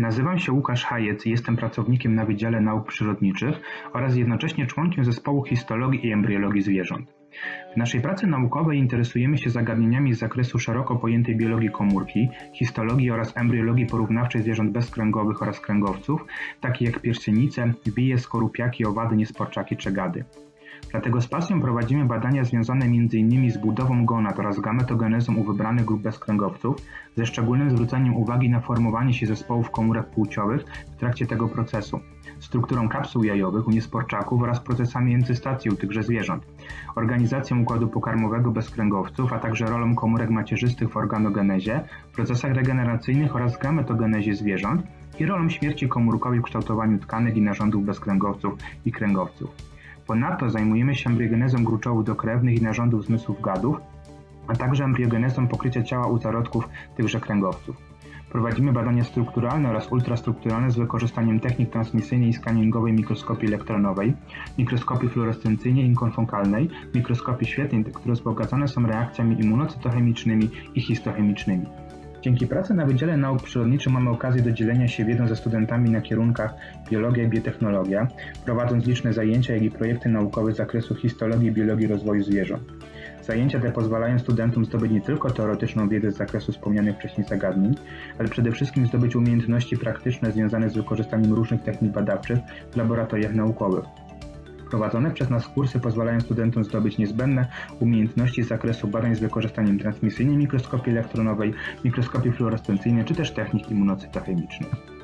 Nazywam się Łukasz Hajec i jestem pracownikiem na Wydziale Nauk Przyrodniczych oraz jednocześnie członkiem zespołu histologii i embriologii zwierząt. W naszej pracy naukowej interesujemy się zagadnieniami z zakresu szeroko pojętej biologii komórki, histologii oraz embriologii porównawczej zwierząt bezkręgowych oraz kręgowców, takich jak pierścienice, wije, skorupiaki, owady, niesporczaki czy gady. Dlatego z pasją prowadzimy badania związane m.in. z budową gonad oraz gametogenezą u wybranych grup bezkręgowców, ze szczególnym zwróceniem uwagi na formowanie się zespołów komórek płciowych w trakcie tego procesu, strukturą kapsuł jajowych u niesporczaków oraz procesami encystacji u tychże zwierząt, organizacją układu pokarmowego bezkręgowców, a także rolą komórek macierzystych w organogenezie, procesach regeneracyjnych oraz gametogenezie zwierząt i rolą śmierci komórkowej w kształtowaniu tkanek i narządów bezkręgowców i kręgowców. Ponadto zajmujemy się embriogenezą gruczołów dokrewnych i narządów zmysłów gadów, a także embriogenezą pokrycia ciała u zarodków tychże kręgowców. Prowadzimy badania strukturalne oraz ultrastrukturalne z wykorzystaniem technik transmisyjnej i skaningowej mikroskopii elektronowej, mikroskopii fluorescencyjnej i konfokalnej, mikroskopii świetlnej, które wzbogacane są reakcjami immunocytochemicznymi i histochemicznymi. Dzięki pracy na Wydziale Nauk Przyrodniczych mamy okazję do dzielenia się wiedzą ze studentami na kierunkach biologia i biotechnologia, prowadząc liczne zajęcia, jak i projekty naukowe z zakresu histologii i biologii rozwoju zwierząt. Zajęcia te pozwalają studentom zdobyć nie tylko teoretyczną wiedzę z zakresu wspomnianych wcześniej zagadnień, ale przede wszystkim zdobyć umiejętności praktyczne związane z wykorzystaniem różnych technik badawczych w laboratoriach naukowych. Prowadzone przez nas kursy pozwalają studentom zdobyć niezbędne umiejętności z zakresu badań z wykorzystaniem transmisyjnej mikroskopii elektronowej, mikroskopii fluorescencyjnej czy też technik immunocytochemicznych.